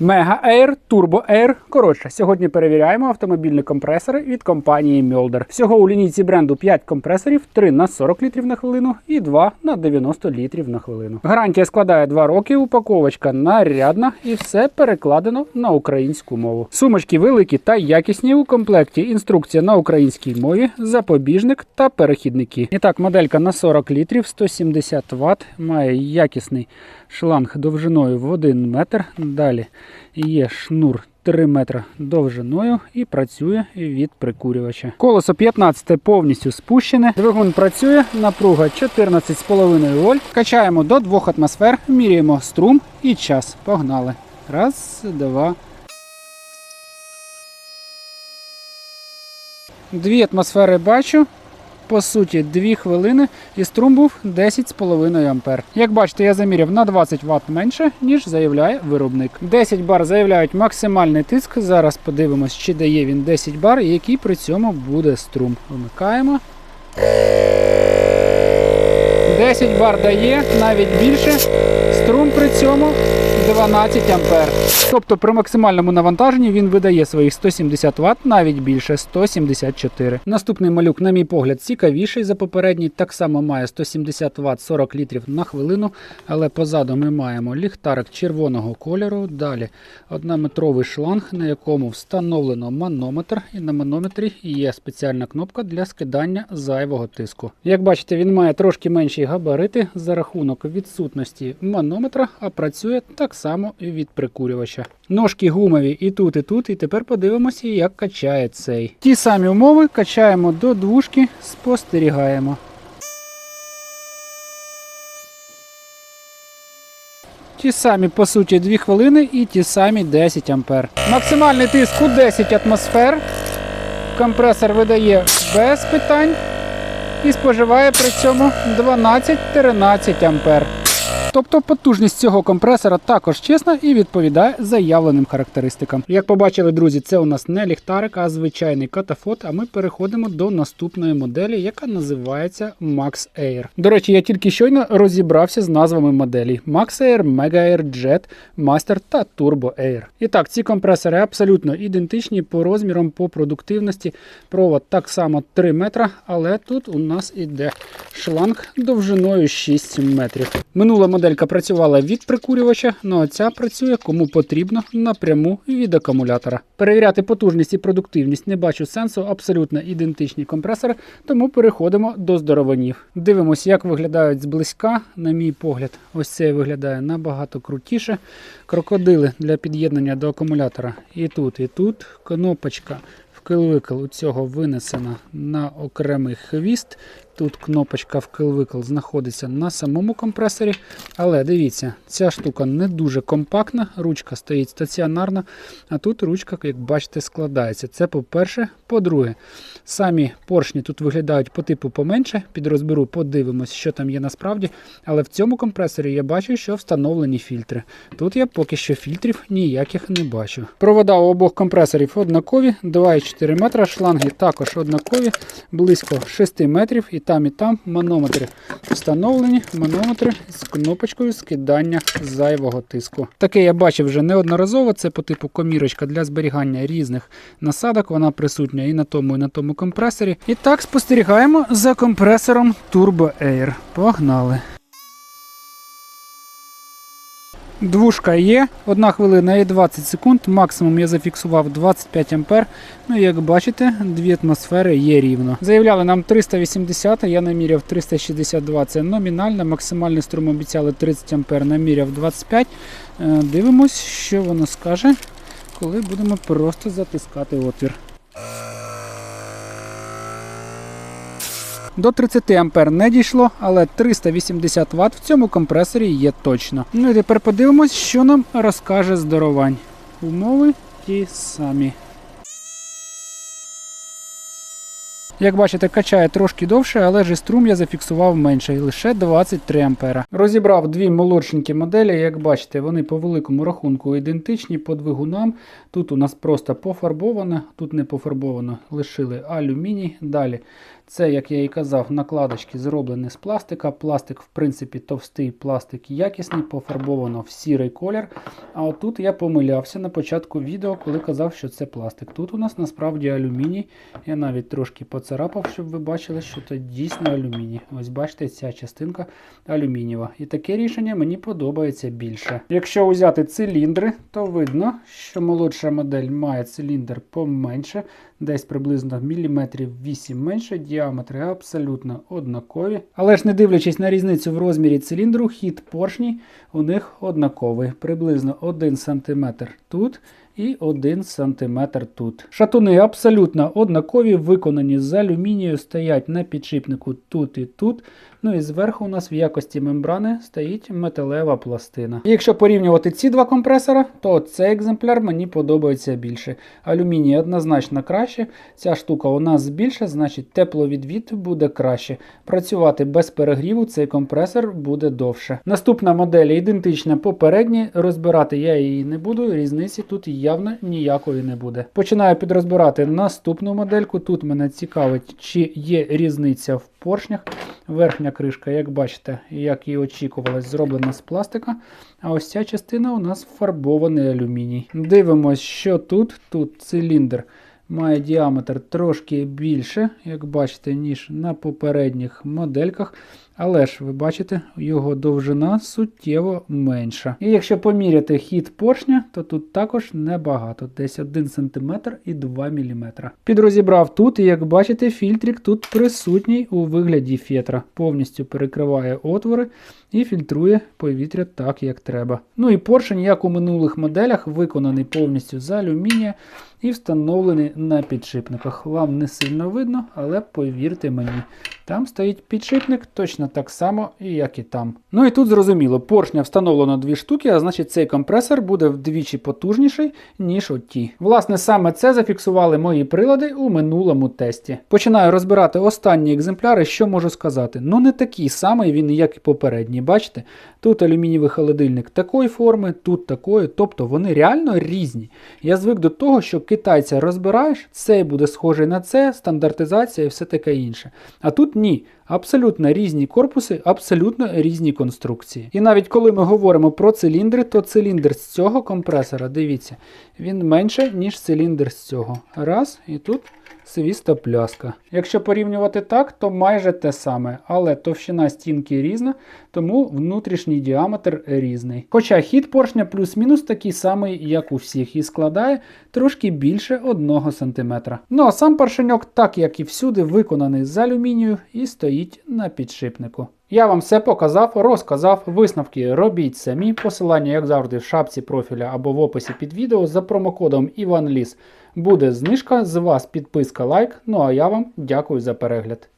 Mega Air, Turbo Air. Коротше, сьогодні перевіряємо автомобільні компресори від компанії Mjolder. Всього у лінійці бренду 5 компресорів, 3 на 40 літрів на хвилину і 2 на 90 літрів на хвилину. Гарантія складає 2 роки, упаковочка нарядна і все перекладено на українську мову. Сумочки великі та якісні у комплекті. Інструкція на українській мові, запобіжник та перехідники. І так, моделька на 40 літрів, 170 Вт, має якісний шланг довжиною в 1 метр. Далі є шнур 3 метри довжиною і працює від прикурювача. Колесо 15 повністю спущене. Двигун працює, напруга 14,5 вольт. Качаємо до 2 атмосфер, міряємо струм і час. Погнали. Раз, два. Дві атмосфери бачу. По суті, 2 хвилини і струм був 10,5 А. Як бачите, я заміряв на 20 Вт менше, ніж заявляє виробник. 10 бар заявляють максимальний тиск. Зараз подивимось, чи дає він 10 бар і який при цьому буде струм. Вмикаємо. 10 бар дає, навіть більше. Струм при цьому 12 ампер. Тобто при максимальному навантаженні він видає своїх 170 Вт, навіть більше 174. Наступний малюк, на мій погляд, цікавіший за попередній. Так само має 170 Вт 40 літрів на хвилину, але позаду ми маємо ліхтарик червоного кольору. Далі однометровий шланг, на якому встановлено манометр, і на манометрі є спеціальна кнопка для скидання зайвого тиску. Як бачите, він має трошки менші габарити за рахунок відсутності манометра, а працює так само і від прикурювача. Ножки гумові і тут, і тут. І тепер подивимося, як качає цей. Ті самі умови качаємо до двушки, спостерігаємо. Ті самі, по суті, 2 хвилини і ті самі 10 ампер. Максимальний тиск у 10 атмосфер. Компресор видає без питань і споживає при цьому 12-13 ампер. Тобто потужність цього компресора також чесна і відповідає заявленим характеристикам. Як побачили, друзі, це у нас не ліхтарик, а звичайний катафот. А ми переходимо до наступної моделі, яка називається Max Air. До речі, я тільки щойно розібрався з назвами моделей: Max Air, Mega Air, Jet, Master та Turbo Air. І так, ці компресори абсолютно ідентичні по розмірам, по продуктивності. Провод так само 3 метра, але тут у нас іде шланг довжиною 6 метрів. Минула моделька працювала від прикурювача, ну а ця працює кому потрібно напряму від акумулятора. Перевіряти потужність і продуктивність не бачу сенсу, абсолютно ідентичні компресори, тому переходимо до здорованів. Дивимося, як виглядають зблизька. На мій погляд, ось цей виглядає набагато крутіше. Крокодили для під'єднання до акумулятора і тут, і тут. Кнопочка вкл-викл у цього винесена на окремий хвіст. Тут кнопочка вкл-викл знаходиться на самому компресорі. Але дивіться, ця штука не дуже компактна, ручка стоїть стаціонарна, а тут ручка, як бачите, складається. Це по-перше. По-друге, самі поршні тут виглядають по типу поменше. Підрозберу, подивимось, що там є насправді. Але в цьому компресорі я бачу, що встановлені фільтри. Тут я поки що фільтрів ніяких не бачу. Провода у обох компресорів однакові, 2,4 метра, шланги також однакові, близько 6 метрів. І там, і там манометри встановлені, манометри з кнопочкою скидання зайвого тиску. Таке я бачив вже неодноразово. Це по типу комірочка для зберігання різних насадок. Вона присутня і на тому, і на тому компресорі. І так спостерігаємо за компресором Turbo Air. Погнали! Двушка є, одна хвилина і 20 секунд, максимум я зафіксував 25 ампер. Ну як бачите, дві атмосфери є рівно. Заявляли нам 380, я наміряв 362, це номінальна, максимальний струм обіцяли 30 ампер, наміряв 25. Е, Дивимось, що воно скаже, коли будемо просто затискати отвір. До 30 ампер не дійшло, але 380 Вт в цьому компресорі є точно. Ну і тепер подивимось, що нам розкаже здарувань. Умови ті самі. Як бачите, качає трошки довше, але ж струм я зафіксував менше, лише 23 ампера. Розібрав дві молодшенькі моделі. Як бачите, вони по великому рахунку ідентичні по двигунам. Тут у нас просто пофарбовано, тут не пофарбовано, лишили алюміній. Далі Це, як я і казав, накладочки зроблені з пластика. Пластик, в принципі, товстий, пластик якісний, пофарбовано в сірий колір. А отут я помилявся на початку відео, коли казав, що це пластик. Тут у нас насправді алюміній. Я навіть трошки поцарапав, щоб ви бачили, що це дійсно алюміній. Ось бачите, ця частинка алюмінієва. І таке рішення мені подобається більше. Якщо взяти циліндри, то видно, що молодша модель має циліндр поменше, десь приблизно міліметрів 8 менше. Діаметри абсолютно однакові. Але ж не дивлячись на різницю в розмірі циліндру, хід поршній у них однаковий. Приблизно 1 см тут і 1 см тут. Шатуни абсолютно однакові, виконані з алюмінію, стоять на підшипнику тут і тут. Ну і зверху у нас в якості мембрани стоїть металева пластина. І якщо порівнювати ці два компресора, то цей екземпляр мені подобається більше. Алюміній однозначно краще. Ця штука у нас більше, значить тепловідвід буде краще. Працювати без перегріву цей компресор буде довше. Наступна модель ідентична попередній. Розбирати я її не буду. Різниці тут явно ніякої не буде. Починаю підрозбирати наступну модельку. Тут мене цікавить, чи є різниця в поршнях. Верхня кришка, як бачите, як і очікувалось, зроблена з пластика. А ось ця частина у нас фарбований алюміній. Дивимось, що тут. Тут циліндр має діаметр трошки більше, як бачите, ніж на попередніх модельках. Але ж ви бачите, його довжина суттєво менша. І якщо поміряти хід поршня, то тут також небагато, десь 1 см і 2 мм. Підрозібрав тут, і як бачите, фільтрик тут присутній у вигляді фетра. Повністю перекриває отвори і фільтрує повітря так, як треба. Ну і поршень, як у минулих моделях, виконаний повністю з алюмінія і встановлений на підшипниках. Вам не сильно видно, але повірте мені, там стоїть підшипник точно так само, як і там. Ну і тут зрозуміло, поршня встановлено дві штуки, а значить цей компресор буде вдвічі потужніший, ніж оті. Власне, саме це зафіксували мої прилади у минулому тесті. Починаю розбирати останні екземпляри, що можу сказати. Ну не такий самий він, як і попередній. Бачите? Тут алюмінієвий холодильник такої форми, тут такої, тобто вони реально різні. Я звик до того, що китайця розбираєш, цей буде схожий на це, стандартизація і все таке інше. А тут ні. Абсолютно різні корпуси, абсолютно різні конструкції. І навіть коли ми говоримо про циліндри, то циліндр з цього компресора, дивіться, він менше, ніж циліндр з цього. Раз, і тут свіста пляска. Якщо порівнювати так, то майже те саме, але товщина стінки різна, тому внутрішній діаметр різний. Хоча хід поршня плюс-мінус такий самий, як у всіх, і складає трошки більше 1 см. Ну а сам поршеньок, так як і всюди, виконаний з алюмінію і стоїть на підшипнику. Я вам все показав, розказав, висновки робіть самі. Посилання, як завжди, в шапці профіля або в описі під відео за промокодом IvanLis буде знижка. З вас підписка лайк. Ну а я вам дякую за перегляд.